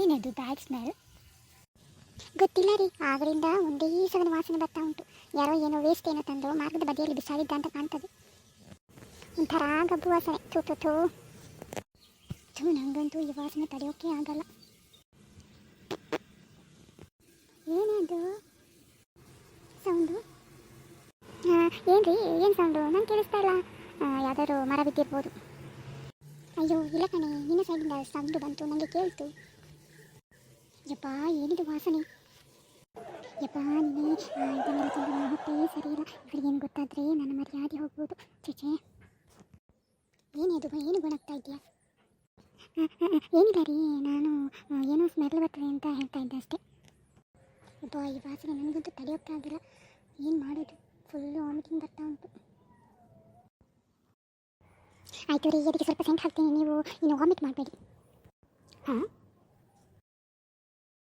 ಏನದು bad smell? ಗೊತ್ತಿಲ್ಲ ರೀ, ಆಗಲಿಂದ ಒಂದೇ ಸಗನ ವಾಸನೆ ಬರ್ತಾ ಉಂಟು. ಯಾರೋ ಏನೋ ವೇಸ್ಟ್ ಏನೋ ತಂದು ಮಾರ್ಗದ ಬದಿಯಲ್ಲಿ ಬಿಸಾಡಿದ್ದ ಅಂತ ಕಾಣ್ತದೆ. ಒಂಥರ ಗಬ್ಬು ವಾಸನೆ. ಥೂ ಥೂ ಥೂ. ಥೂ, ನಂಗಂತೂ ಈ ವಾಸನೆ ತಡೆಯೋಕೆ ಆಗಲ್ಲ. ಏನದು? ಸೌಂಡು? ಏನ್ರಿ, ಏನು ಸೌಂಡು? ನಂಗೆ ಕೇಳಿಸ್ತಾ ಇಲ್ಲ. ಯಾವ್ದಾದ್ರು ಮರ ಬಿದ್ದಿರ್ಬೋದು. ಅಯ್ಯೋ, ಇಲ್ಲ ಕಣೆ, ನಿನ್ನ ಸೈಡಿಂದ ಸೌಂಡು ಬಂತು ನನಗೆ ಕೇಳ್ತು. ಏನಿದು ವಾಸನೆ? ಯಪ್ಪ, ನೀನೇ ಇದನ್ನೆಲ್ಲ ತಿಂದು ನನ್ನ ಹೊಟ್ಟೆ ಇವಳಿಗೇನು ಗೊತ್ತಾದರೆ ನನ್ನ ಮರ್ಯಾದೆ ಹೋಗ್ಬೋದು. ಚೇಚೆ ಏನಿದು ಏನು ಗುಣಾಗ್ತಾ ಇದೆಯಾ ಏನಿಲ್ಲ ರೀ, ನಾನು ಏನೋ ಸ್ಮೆಲ್ ಬರ್ತದೆ ಅಂತ ಹೇಳ್ತಾ ಇದ್ದೆ ಅಷ್ಟೇ. ಯಪ್ಪ, ಈ ವಾಸನೆ ನನಗಂತೂ ತಡೆಯೋಕ್ತಾ ಆಗಿಲ್ಲ. ಏನು ಮಾಡೋದು? ಫುಲ್ಲು ವಾಮಿಟಿಂಗ್ ಬರ್ತಾ ಉಂಟು. ಆಯಿತು ರೀ, ಅದಕ್ಕೆ ಸ್ವಲ್ಪ ಸೆಂಟ್ ಹಾಕ್ತೀನಿ. ನೀವು ಇನ್ನು ವಾಮಿಟ್ ಮಾಡಬೇಡಿ. ಹಾಂ?